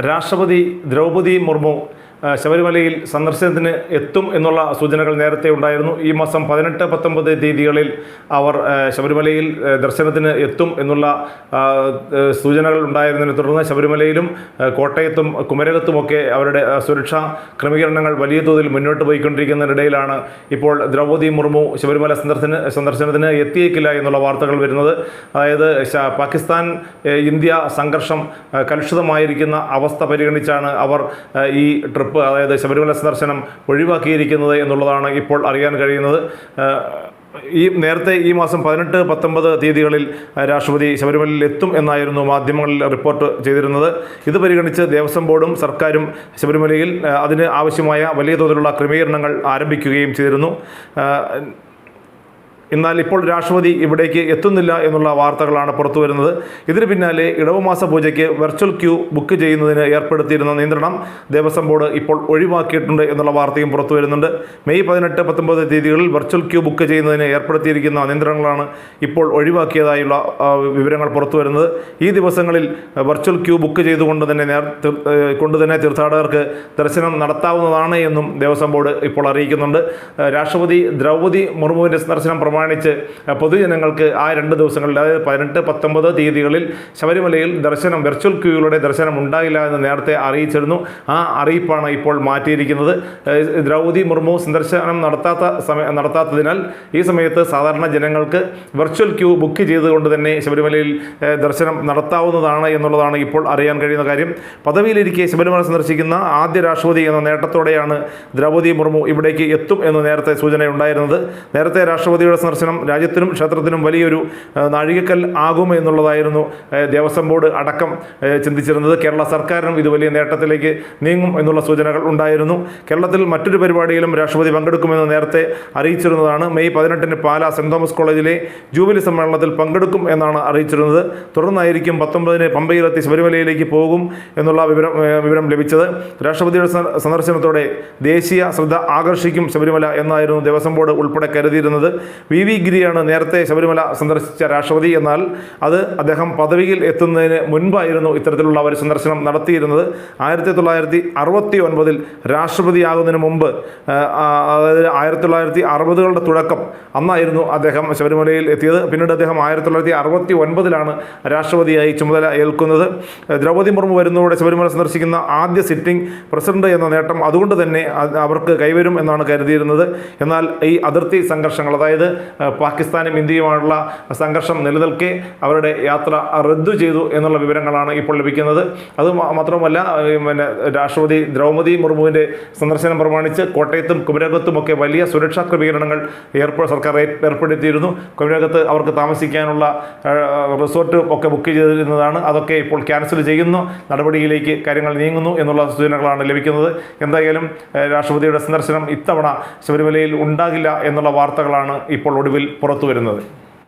രാഷ്ട്രപതി ദ്രൗപദി മുർമു ശബരിമലയിൽ സന്ദർശനത്തിന് എത്തും എന്നുള്ള സൂചനകൾ നേരത്തെ ഉണ്ടായിരുന്നു. ഈ മാസം പതിനെട്ട് പത്തൊമ്പത് തീയതികളിൽ അവർ ശബരിമലയിൽ ദർശനത്തിന് എത്തും എന്നുള്ള സൂചനകൾ ഉണ്ടായിരുന്നതിനെ തുടർന്ന് ശബരിമലയിലും കോട്ടയത്തും കുമരകത്തുമൊക്കെ അവരുടെ സുരക്ഷാ ക്രമീകരണങ്ങൾ വലിയ തോതിൽ മുന്നോട്ട് പോയിക്കൊണ്ടിരിക്കുന്നതിനിടയിലാണ് ഇപ്പോൾ ദ്രൗപദി മുർമു ശബരിമല സന്ദർശന സന്ദർശനത്തിന് എത്തിയേക്കില്ല എന്നുള്ള വാർത്തകൾ വരുന്നത്. അതായത് പാകിസ്ഥാൻ ഇന്ത്യ സംഘർഷം കലുഷിതമായിരിക്കുന്ന അവസ്ഥ പരിഗണിച്ചാണ് അവർ ഈ ട്രിപ്പ് അതായത് ശബരിമല സന്ദർശനം ഒഴിവാക്കിയിരിക്കുന്നത് എന്നുള്ളതാണ് ഇപ്പോൾ അറിയാൻ കഴിയുന്നത്. ഈ നേരത്തെ ഈ മാസം പതിനെട്ട് പത്തൊമ്പത് തീയതികളിൽ രാഷ്ട്രപതി ശബരിമലയിൽ എത്തും എന്നായിരുന്നു മാധ്യമങ്ങളിൽ റിപ്പോർട്ട് ചെയ്തിരുന്നത്. ഇത് പരിഗണിച്ച് ദേവസ്വം ബോർഡും സർക്കാരും ശബരിമലയിൽ അതിന് ആവശ്യമായ വലിയ തോതിലുള്ള ക്രമീകരണങ്ങൾ ആരംഭിക്കുകയും ചെയ്തിരുന്നു. എന്നാൽ ഇപ്പോൾ രാഷ്ട്രപതി ഇവിടേക്ക് എത്തുന്നില്ല എന്നുള്ള വാർത്തകളാണ് പുറത്തു വരുന്നത്. ഇതിന് പിന്നാലെ ഇടവമാസ പൂജയ്ക്ക് വെർച്വൽ ക്യൂ ബുക്ക് ചെയ്യുന്നതിന് ഏർപ്പെടുത്തിയിരുന്ന നിയന്ത്രണം ദേവസ്വം ബോർഡ് ഇപ്പോൾ ഒഴിവാക്കിയിട്ടുണ്ട് എന്നുള്ള വാർത്തയും പുറത്തു വരുന്നുണ്ട്. മെയ് പതിനെട്ട് പത്തൊമ്പത് തീയതികളിൽ വെർച്വൽ ക്യൂ ബുക്ക് ചെയ്യുന്നതിന് ഏർപ്പെടുത്തിയിരിക്കുന്ന നിയന്ത്രണങ്ങളാണ് ഇപ്പോൾ ഒഴിവാക്കിയതായുള്ള വിവരങ്ങൾ പുറത്തു വരുന്നത്. ഈ ദിവസങ്ങളിൽ വെർച്വൽ ക്യൂ ബുക്ക് ചെയ്തുകൊണ്ട് തന്നെ കൊണ്ട് തന്നെ തീർത്ഥാടകർക്ക് ദർശനം നടത്താവുന്നതാണ് എന്നും ദേവസ്വം ബോർഡ് ഇപ്പോൾ അറിയിക്കുന്നുണ്ട്. രാഷ്ട്രപതി ദ്രൗപദി മുർമുവിന്റെ സന്ദർശനം പ്രമാണിച്ച് പൊതുജനങ്ങൾക്ക് ആ രണ്ട് ദിവസങ്ങളിൽ അതായത് പതിനെട്ട് പത്തൊമ്പത് തീയതികളിൽ ശബരിമലയിൽ ദർശനം വെർച്വൽ ക്യൂയിലൂടെ ദർശനം ഉണ്ടാകില്ല എന്ന് നേരത്തെ അറിയിച്ചിരുന്നു. ആ അറിയിപ്പാണ് ഇപ്പോൾ മാറ്റിയിരിക്കുന്നത്. ദ്രൗപതി മുർമു സന്ദർശനം നടത്താത്ത സമയ നടത്താത്തതിനാൽ ഈ സമയത്ത് സാധാരണ ജനങ്ങൾക്ക് വെർച്വൽ ക്യൂ ബുക്ക് ചെയ്തുകൊണ്ട് തന്നെ ശബരിമലയിൽ ദർശനം നടത്താവുന്നതാണ് എന്നുള്ളതാണ് ഇപ്പോൾ അറിയാൻ കഴിയുന്ന കാര്യം. പദവിയിലിരിക്കെ ശബരിമല സന്ദർശിക്കുന്ന ആദ്യ രാഷ്ട്രപതി എന്ന നേട്ടത്തോടെയാണ് ദ്രൗപദി മുർമു ഇവിടേക്ക് എത്തും എന്ന് നേരത്തെ സൂചനയുണ്ടായിരുന്നത്. നേരത്തെ രാഷ്ട്രപതിയുടെ സന്ദർശനം രാജ്യത്തിനും ക്ഷേത്രത്തിനും വലിയൊരു നാഴികക്കൽ ആകും എന്നുള്ളതായിരുന്നു ദേവസ്വം ബോർഡ് അടക്കം ചിന്തിച്ചിരുന്നത്. കേരള സർക്കാരിനും ഇത് വലിയ നേട്ടത്തിലേക്ക് നീങ്ങും എന്നുള്ള സൂചനകൾ ഉണ്ടായിരുന്നു. കേരളത്തിൽ മറ്റൊരു പരിപാടിയിലും രാഷ്ട്രപതി പങ്കെടുക്കുമെന്ന് നേരത്തെ അറിയിച്ചിരുന്നതാണ്. മെയ് പതിനെട്ടിന് പാല സെന്റ് തോമസ് കോളേജിലെ ജൂബിലി സമ്മേളനത്തിൽ പങ്കെടുക്കും എന്നാണ് അറിയിച്ചിരുന്നത്. തുടർന്നായിരിക്കും പത്തൊമ്പതിന് പമ്പയിലെത്തി ശബരിമലയിലേക്ക് പോകും എന്നുള്ള വിവരം വിവരം ലഭിച്ചത്. രാഷ്ട്രപതിയുടെ സന്ദർശനത്തോടെ ദേശീയ ശ്രദ്ധ ആകർഷിക്കും ശബരിമല എന്നായിരുന്നു ദേവസ്വം ബോർഡ് ഉൾപ്പെടെ കരുതിയിരുന്നത്. വി വി ഗിരിയാണ് നേരത്തെ ശബരിമല സന്ദർശിച്ച രാഷ്ട്രപതി. എന്നാൽ അത് അദ്ദേഹം പദവിയിൽ എത്തുന്നതിന് മുൻപായിരുന്നു ഇത്തരത്തിലുള്ള ഒരു സന്ദർശനം നടത്തിയിരുന്നത്. ആയിരത്തി തൊള്ളായിരത്തി അറുപത്തി ഒൻപതിൽ രാഷ്ട്രപതിയാകുന്നതിന് മുമ്പ് അതായത് ആയിരത്തി തൊള്ളായിരത്തി അറുപതുകളുടെ തുടക്കം അന്നായിരുന്നു അദ്ദേഹം ശബരിമലയിൽ എത്തിയത്. പിന്നീട് അദ്ദേഹം ആയിരത്തി തൊള്ളായിരത്തി അറുപത്തി ഒൻപതിലാണ് രാഷ്ട്രപതിയായി ചുമതല ഏൽക്കുന്നത്. ദ്രൗപദി മുർമു വരുന്നതോടെ ശബരിമല സന്ദർശിക്കുന്ന ആദ്യ സിറ്റിംഗ് പ്രസിഡന്റ് എന്ന നേട്ടം അതുകൊണ്ട് തന്നെ അവർക്ക് കൈവരും എന്നാണ് കരുതിയിരുന്നത്. എന്നാൽ ഈ അതിർത്തി സംഘർഷങ്ങൾ അതായത് പാകിസ്ഥാനും ഇന്ത്യയുമായുള്ള സംഘർഷം നിലനിൽക്കെ അവരുടെ യാത്ര റദ്ദു ചെയ്തു എന്നുള്ള വിവരങ്ങളാണ് ഇപ്പോൾ ലഭിക്കുന്നത്. അത് മാത്രമല്ല പിന്നെ രാഷ്ട്രപതി ദ്രൗപദി മുർമുവിന്റെ സന്ദർശനം പ്രമാണിച്ച് കോട്ടയത്തും കുമരകത്തുമൊക്കെ വലിയ സുരക്ഷാ ക്രമീകരണങ്ങൾ ഏർപ്പെ സർക്കാർ ഏർ- ഏർപ്പെടുത്തിയിരുന്നു. കുമരകത്ത് അവർക്ക് താമസിക്കാനുള്ള റിസോർട്ട് ഒക്കെ ബുക്ക് ചെയ്തിരുന്നതാണ്. അതൊക്കെ ഇപ്പോൾ ക്യാൻസൽ ചെയ്യുന്നു. നടപടിയിലേക്ക് കാര്യങ്ങൾ നീങ്ങുന്നു എന്നുള്ള സൂചനകളാണ് ലഭിക്കുന്നത്. എന്തായാലും രാഷ്ട്രപതിയുടെ സന്ദർശനം ഇത്തവണ ശബരിമലയിൽ ഉണ്ടാകില്ല എന്നുള്ള വാർത്തകളാണ് ഇപ്പോൾ ഒടുവിൽ പുറത്തു വരുന്നത്.